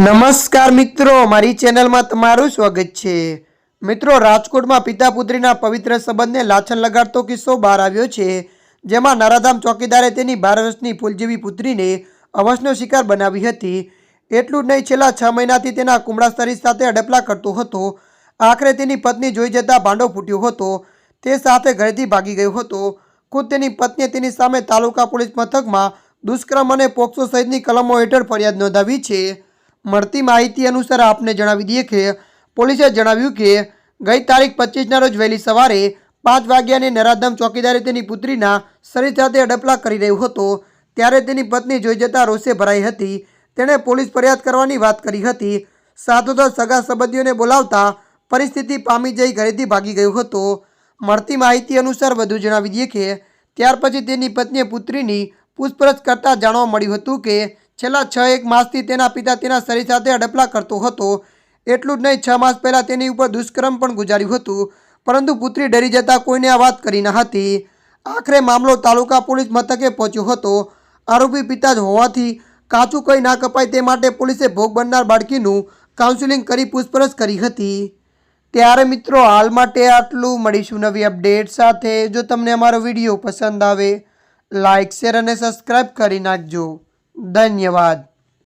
નમસ્કાર મિત્રો, મારી ચેનલમાં તમારું સ્વાગત છે. મિત્રો, રાજકોટમાં પિતા પુત્રીના પવિત્ર સંબંધને લાછન લગાડતો કિસ્સો બહાર આવ્યો છે, જેમાં નારાધામ ચોકીદારે તેની બાર વર્ષની ફૂલજીવી પુત્રીને અવશનો શિકાર બનાવી હતી. એટલું જ નહીં, છેલ્લા છ મહિનાથી તેના કુમળા શરીર સાથે અડપલા કરતો હતો. આખરે તેની પત્ની જોઈ જતા ભાંડો ફૂટ્યો હતો. તે સાથે ઘરેથી ભાગી ગયો હતો. ખુદ તેની પત્નીએ તેની સામે તાલુકા પોલીસ મથકમાં દુષ્કર્મ અને પોક્સો સહિતની કલમો હેઠળ ફરિયાદ નોંધાવી છે. મળતી માહિતી અનુસાર આપને જણાવી દઈએ કે પોલીસે જણાવ્યું કે ગઈ તારીખ પચીસના રોજ વહેલી સવારે પાંચ વાગ્યાને નરાધમ ચોકીદારે તેની પુત્રીના શરીર સાથે અડપલા કરી રહ્યો હતો. ત્યારે તેની પત્ની જોઈ જતા રોષે ભરાઈ હતી. તેણે પોલીસ ફરિયાદ કરવાની વાત કરી હતી. સાથોસાથ સગા સંબંધીઓને બોલાવતા પરિસ્થિતિ પામી જઈ ઘરેથી ભાગી ગયો હતો. મળતી માહિતી અનુસાર વધુ જણાવી દઈએ કે ત્યાર પછી તેની પત્નીએ પુત્રીની પૂછપરછ કરતાં જાણવા મળ્યું હતું કે છેલ્લા છ એક માસથી તેના પિતા તેના શરીર સાથે અડપલા કરતો હતો. એટલું જ નહીં, છ માસ પહેલાં તેની ઉપર દુષ્કર્મ પણ ગુજાર્યું હતું, પરંતુ પુત્રી ડરી જતાં કોઈને આ વાત કરી ન હતી. આખરે મામલો તાલુકા પોલીસ મથકે પહોંચ્યો હતો. આરોપી પિતા જ હોવાથી કાચું કંઈ ના કપાય તે માટે પોલીસે ભોગ બનનાર બાળકીનું કાઉન્સિલિંગ કરી પૂછપરછ કરી હતી. ત્યારે મિત્રો, હાલ માટે આટલું. મળીશું નવી અપડેટ સાથે. જો તમને અમારો વીડિયો પસંદ આવે લાઇક શેર અને સબસ્ક્રાઈબ કરી નાખજો. ધન્યવાદ.